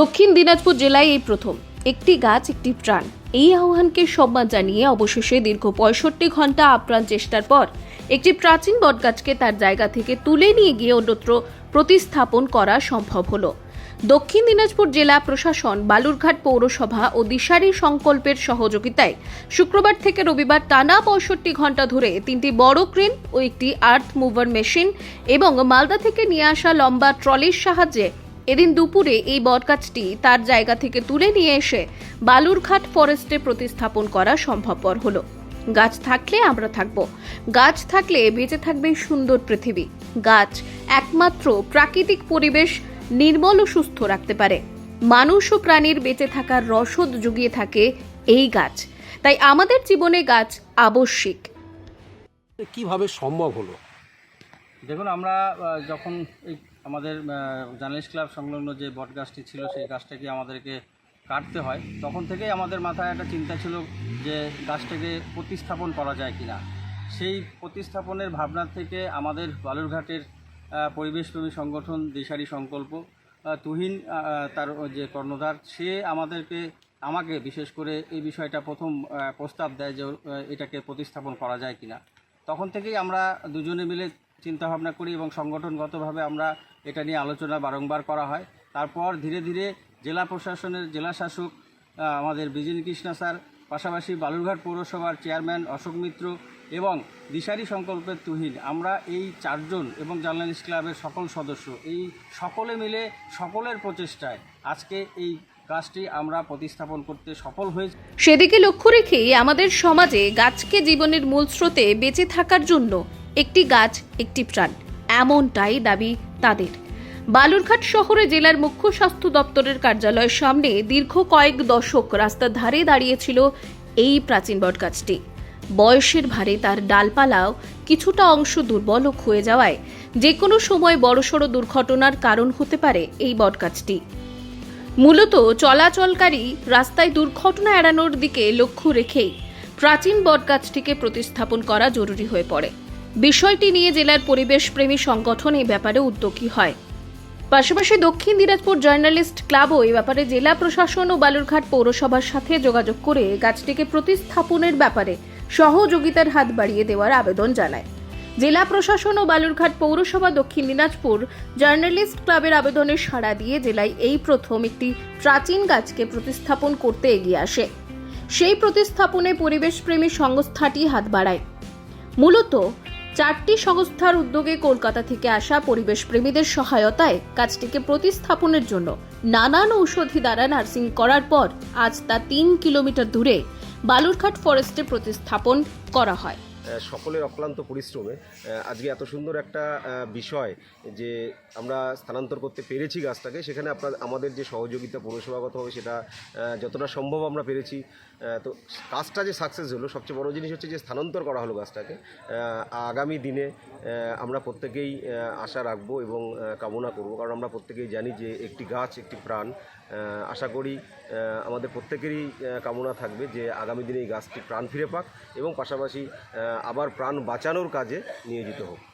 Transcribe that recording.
দক্ষিণ দিনাজপুর জেলায় এই প্রথম। একটি গাছ, একটি প্রাণ। এই আহ্বানকে সম্মান জানিয়ে অবশেষে দীর্ঘ পঁয়ষট্টি ঘণ্টা আপ্রাণ চেষ্টার পর একটি প্রাচীন বটগাছকে তার জায়গা থেকে তুলে নিয়ে গিয়ে অন্যত্র প্রতিস্থাপন করা সম্ভব হলো। দক্ষিণ দিনাজপুর জেলা প্রশাসন, বালুরঘাট পৌরসভা ও দিশারি সংকল্পের সহযোগিতায় শুক্রবার থেকে রবিবার টানা পঁয়ষট্টি ঘণ্টা ধরে তিনটি বড় ক্রেন ও একটি আর্থ মুভার মেশিন এবং মালদা থেকে নিয়ে আসা লম্বা ট্রলির সাহায্যে এদিন দুপুরে এই বটগাছটি তার জায়গা থেকে তুলে নিয়ে এসে বালুরঘাট ফরেস্টে প্রতিস্থাপন করা সম্ভবপর হলো। গাছ থাকলে আমরা থাকব। গাছ থাকলে বেঁচে থাকবে সুন্দর পৃথিবী। গাছ একমাত্র প্রাকৃতিক পরিবেশ নির্মল ও সুস্থ রাখতে পারে। মানুষ ও প্রাণীর বেঁচে থাকার রসদ জুগিয়ে থাকে এই গাছ। তাই আমাদের জীবনে গাছ আবশ্যিক। কীভাবে সম্ভব হলো? দেখুন, আমরা যখন এই আমাদের জার্নালিস্ট ক্লাব সংলগ্ন যে বট গাছটি ছিল, সেই গাছটাকে আমাদেরকে কাটতে হয়। তখন থেকেই আমাদের মাথায় একটা চিন্তা ছিল যে গাছটাকে প্রতিস্থাপন করা যায় কিনা। সেই প্রতিস্থাপনের ভাবনা থেকে আমাদের বালুরঘাটের পরিবেশপ্রেমী সংগঠন দিশারি সংকল্প তুহিন তার যে কর্ণধার, সে আমাদেরকে, আমাকে বিশেষ করে এই বিষয়টা প্রথম প্রস্তাব দেয় যে এটাকে প্রতিস্থাপন করা যায় কিনা। তখন থেকেই আমরা দুজনে মিলে চিন্তা ভাবনা করি এবং সংগঠনগতভাবে আমরা এটা নিয়ে আলোচনা বারংবার করা হয়। তারপর ধীরে ধীরে জেলা প্রশাসনের জেলা শাসক আমাদের বিজিনী কৃষ্ণা স্যার, পাশাপাশি বালুরঘাট পৌরসভার চেয়ারম্যান অশোক মিত্র এবং দিশারি সংকল্পের তুহিন, আমরা এই চারজন এবং জার্নালিস্ট ক্লাবের সকল সদস্য, এই সকলে মিলে সকলের প্রচেষ্টায় আজকে এই কাজটি আমরা প্রতিস্থাপন করতে সফল হয়েছি। সেদিকে লক্ষ্য রেখেই আমাদের সমাজে গাছকে জীবনের মূল স্রোতে বেঁচে থাকার জন্য একটি গাছ, একটি প্রাণ। এমনটাই দাবি তাদের। বালুরঘাট শহরে জেলার মুখ্য স্বাস্থ্য দপ্তরের কার্যালয়ের সামনে দীর্ঘ কয়েক দশক রাস্তার ধারে দাঁড়িয়েছিল এই প্রাচীন বটগাছটি। বয়সের ভারে তার ডালপালাও কিছুটা অংশ দুর্বল ক্ষয়ে যাওয়ায় যে কোনো সময় বড়সড় দুর্ঘটনার কারণ হতে পারে এই বটগাছটি। মূলত চলাচলকারী রাস্তায় দুর্ঘটনা এড়ানোর দিকে লক্ষ্য রেখেই প্রাচীন বটগাছটিকে প্রতিস্থাপন করা জরুরি হয়ে পড়ে। বিষয়টি নিয়ে জেলার পরিবেশপ্রেমী সংগঠন এই ব্যাপারে উদ্যোগী হয়। পাশাপাশি দক্ষিণ দিনাজপুর জার্নালিস্ট ক্লাবও এ ব্যাপারে জেলা প্রশাসন ও বালুরঘাট পৌরসভার সাথে যোগাযোগ করে গাছটিকে প্রতিস্থাপনের ব্যাপারে সহযোগিতার হাত বাড়িয়ে দেওয়ার আবেদন জানায়। জেলা প্রশাসন ও বালুরঘাট পৌরসভা দক্ষিণ দিনাজপুর জার্নালিস্ট ক্লাবের আবেদনে সাড়া দিয়ে জেলায় এই প্রথম একটি প্রাচীন গাছকে প্রতিস্থাপন করতে এগিয়ে আসে। সেই প্রতিস্থাপনে পরিবেশপ্রেমী সংস্থাটি হাত বাড়ায়। মূলত চারটি সংস্থার উদ্যোগে কলকাতা থেকে আসা পরিবেশ প্রেমীদের সহায়তায় কাজটিকে প্রতিস্থাপনের জন্য নানান ঔষধি দ্বারা নার্সিং করার পর আজ তা তিন কিলোমিটার দূরে বালুরঘাট ফরেস্টে প্রতিস্থাপন করা হয়। সকলের অক্লান্ত পরিশ্রমে আজকে এত সুন্দর একটা বিষয় যে আমরা স্থানান্তর করতে পেরেছি গাছটাকে, সেখানে আপনার, আমাদের যে সহযোগিতা পৌরসভাগতভাবে সেটা যতটা সম্ভব আমরা পেরেছি। তো কাজটা যে সাকসেস হলো, সবচেয়ে বড় জিনিস হচ্ছে যে স্থানান্তর করা হলো গাছটাকে। আগামী দিনে আমরা প্রত্যেকেই আশা রাখব এবং কামনা করব। কারণ আমরা প্রত্যেকেই জানি যে একটি গাছ, একটি প্রাণ আশা করি আমাদের প্রত্যেকেরই কামনা থাকবে যে আগামী দিনে এই গাছটি প্রাণ ফিরে পাক এবং পাশাপাশি আবার প্রাণ বাঁচানোর কাজে নিয়োজিত হোক।